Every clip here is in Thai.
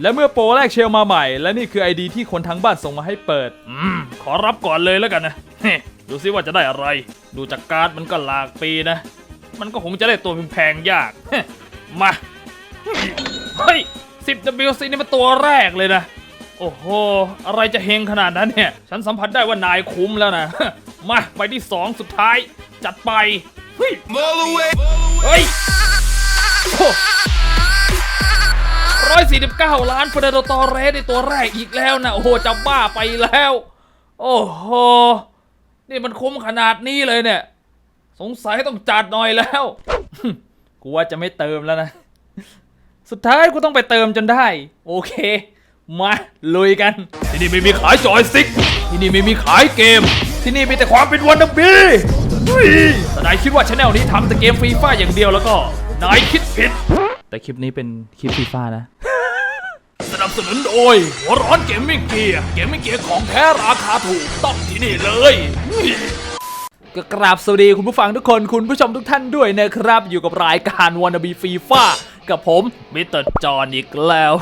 และเมื่อโปรแรกเชลมาใหม่ และนี่คือไอดีที่คนทั้งบ้านส่งมาให้เปิด อืม ขอรับก่อนเลยแล้วกันนะเฮ้ดูซิว่าจะได้อะไร ดูจากการ์ดมันก็หลากปีนะ มันก็คงจะได้ตัวแพงๆยากเฮ้มา เฮ้ย 10WC นี่มันตัวแรกเลยนะ โอ้โห อะไรจะเฮงขนาดนั้นเนี่ย ฉันสัมผัสได้ว่านายคุ้มแล้วนะ มาไปที่สองสุดท้าย จัดไป เฮ้ยเฮ้ย ร้อยสี่สิบเก้าล้านเฟอร์นันโดตอเรสในตัวแรกอีกแล้วนะ โอ้โหจะบ้าไปแล้ว โอ้โห นี่มันคุ้มขนาดนี้เลยเนี่ย สงสัยต้องจัดหน่อยแล้ว กูว่าจะไม่เติมแล้วนะ สุดท้ายกูต้องไปเติมจนได้ โอเค มาลุยกัน ที่นี่ไม่มีขายจอยซิกที่นี่ไม่มีขายเกม ที่นี่มีแต่ความเป็นวันนบีเฮ้ยแต่นายคิดว่าช anel นี้ทำแต่เกมฟรีฟ้าอย่างเดียวแล้วก็ นายคิดผิด แต่คลิปนี้เป็นคลิปฟรีฟ้านะ สนุนโดยหัวร้อนเกมมิ่งเกียร์เกมมิ่งเกียร์ของแท้ราคาถูกต้องที่นี่เลยก็กราบสวัสดีคุณผู้ฟังทุกคนคุณผู้ชมทุกท่านด้วยนะครับ อยู่กับรายการว a น n บีฟีฟ่ากับผมมิสเตอร์จอห์นอีกแล้ว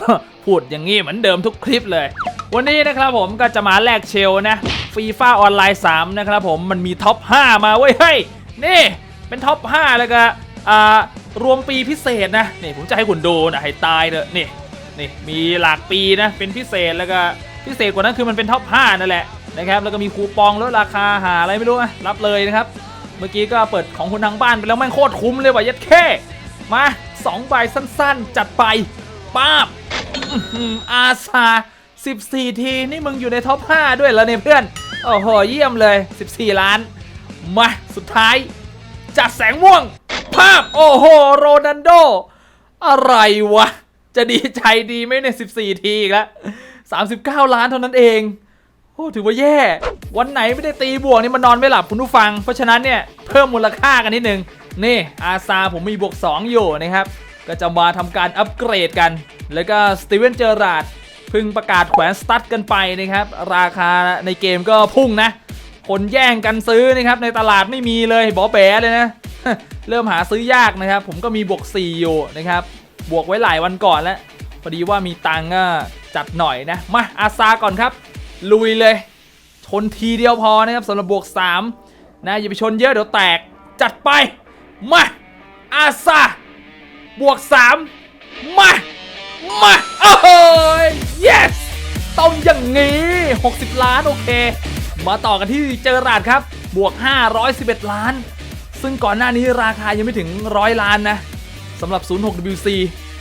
พูดอย่างนี้เหมือนเดิมทุกคลิปเลย วันนี้นะครับผมก็จะมาแลกเชลนะฟีฟ่าออนไลน์3นะครับผมมันมีท็อป 5 มาเว้ยเฮ้ยนี่ เป็นท็อป 5 แล้วก็อ่ารวมปีพิเศษนะนี่ผมจะให้คุณดูนะให้ตายเถอะนี่ นี่มีหลากปีนะเป็นพิเศษแล้วก็พิเศษกว่านั้นคือมันเป็นท็อป5นั่นแหละนะครับแล้วก็มีคูปองลดราคาหาอะไรไม่รู้อะรับเลยนะครับเมื่อกี้ก็เปิดของคนทางบ้านไปแล้วแม่งโคตรคุ้มเลยว่ะยัดแค่มา2ใบสั้นๆ จัดไปป้าบอื้อหืออาซา14 ทีนี่มึงอยู่ในท็อป 5 ด้วยเหรอเนี่ยเพื่อน โอ้โห เยี่ยมเลย 14 ล้าน มาสุดท้าย จัดแสงม่วง ภาพ โอ้โห โรนันโด อะไรวะ จะดีใจดีไหมเนี่ย14 ทีอีกแล้ว39 ล้านเท่านั้นเอง โอ้ถือว่าแย่ วันไหนไม่ได้ตีบวกนี่มันนอนไม่หลับคุณผู้ฟัง เพราะฉะนั้นเนี่ยเพิ่มมูลค่ากันนิดนึง นี่อาซาผมมีบวก 2 อยู่นะครับ ก็จะมาทำการอัปเกรดกัน แล้วก็สตีเวนเจอราดเพิ่งประกาศแขวนสตัดกันไปนะครับ ราคาในเกมก็พุ่งนะ คนแย่งกันซื้อนะครับในตลาดไม่มีเลยบอแบเลยนะ เริ่มหาซื้อยากนะครับ ผมก็มีบวก4อยู่นะครับ บวกไว้หลายวันก่อนแล้วพอดีว่ามีตังค์ก็จัดหน่อยนะ มาอาซาก่อนครับ ลุยเลย ชนทีเดียวพอนะครับสำหรับบวก 3 นะอย่าไปชนเยอะเดี๋ยวแตกจัดไป มาอาซาบวก 3 มา มาโอ้โห yes ต้องอย่างนี้ 60 ล้านโอเค มาต่อกันที่เจอราดครับ บวก 511 ล้าน ซึ่งก่อนหน้านี้ราคายังไม่ถึงร้อยล้านนะ สำหรับ 06WC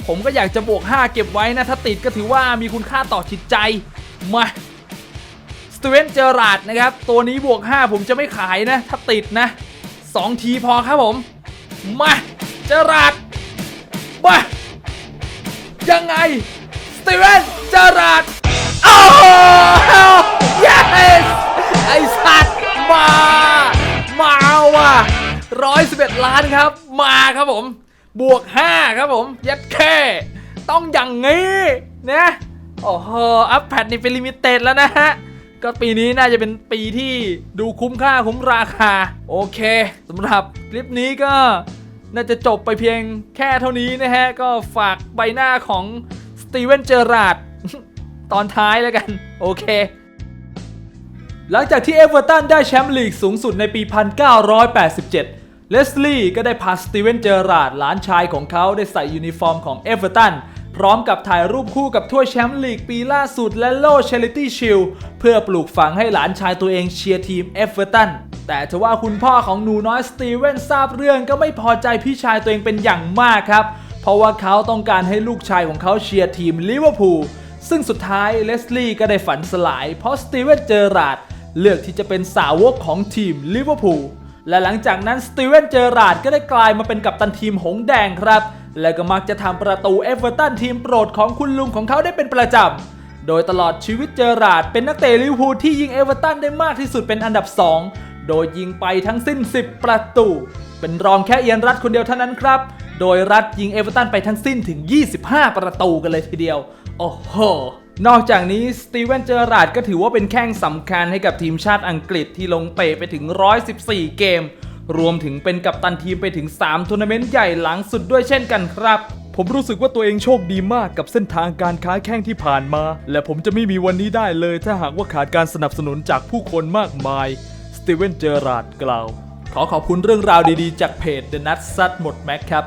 ผมก็อยากจะบวก 5 เก็บไว้นะ ถ้าติดก็ถือว่ามีคุณค่าต่อจิตใจ มาสตีเวนเจอราดนะครับ ตัวนี้บวก 5 ผมจะไม่ขายนะ ถ้าติดนะ 2 ทีพอครับผม มาเจอราดมายังไงสตีเวนเจอราดโอ้โห yes ไอสัตว์มา มาว่ะร้อยสิบเอ็ดล้านครับ มาครับผม บวก 5 ครับผมยัดแค่ต้องอย่างงี้นะโอ้โหอัพแพดนี่เป็นลิมิเต็ดแล้วนะฮะ ก็ปีนี้น่าจะเป็นปีที่ดูคุ้มค่าคุ้มราคา โอเคสำหรับคลิปนี้ก็น่าจะจบไปเพียงแค่เท่านี้นะฮะ ก็ฝากใบหน้าของสตีเวนเจอราดตอนท้ายแล้วกัน โอเค หลังจากที่เอเวอร์ตันได้แชมป์ลีกสูงสุดในปี 1987 เลสลี่ก็ได้พาสตีเวนเจอราร์ดหลานชายของเขาได้ใส่ยูนิฟอร์มของเอเวอร์ตันพร้อมกับถ่ายรูปคู่กับถ้วยแชมป์ลีกปีล่าสุดและโล่เชลิตี้ชิลเพื่อปลูกฝังให้หลานชายตัวเองเชียร์ทีมเอเวอร์ตันแต่ทว่าคุณพ่อของหนูน้อยสตีเวนทราบเรื่องก็ไม่พอใจพี่ชายตัวเองเป็นอย่างมากครับ เพราะว่าเขาต้องการให้ลูกชายของเขาเชียร์ทีมลิเวอร์พูลซึ่งสุดท้ายเลสลี่ก็ได้ฝันสลายเพราะสตีเวนเจอราร์ดเลือกที่จะเป็นสาวกของทีมลิเวอร์พูล และหลังจากนั้นสตีเวนเจอราร์ดก็ได้กลายมาเป็นกัปตันทีมหงแดงครับ และก็มักจะทำประตูเอเวอร์ตันทีมโปรดของคุณลุงของเขาได้เป็นประจำ โดยตลอดชีวิตเจอราร์ดเป็นนักเตะลิเวอร์พูลที่ยิงเอเวอร์ตันได้มากที่สุดเป็นอันดับ 2 โดยยิงไปทั้งสิ้น 10 ประตู เป็นรองแค่เอียนรัตคนเดียวเท่านั้นครับ โดยรัตยิงเอเวอร์ตันไปทั้งสิ้นถึง 25 ประตูกันเลยทีเดียว โอ้โห นอกจากนี้สตีเวนเจอราร์ดก็ถือว่าเป็นแข้งสำคัญให้กับทีมชาติอังกฤษที่ลงเตะไปถึง 114 เกม รวมถึงเป็นกัปตันทีมไปถึง 3 ทัวร์นาเมนต์ใหญ่หลังสุดด้วยเช่นกันครับ ผมรู้สึกว่าตัวเองโชคดีมากกับเส้นทางการค้าแข้งที่ผ่านมา และผมจะไม่มีวันนี้ได้เลย ถ้าหากว่าขาดการสนับสนุนจากผู้คนมากมาย สตีเวนเจอราร์ดกล่าว ขอขอบคุณเรื่องราวดีๆ จากเพจ The Nut ซัดหมดแม็กครับ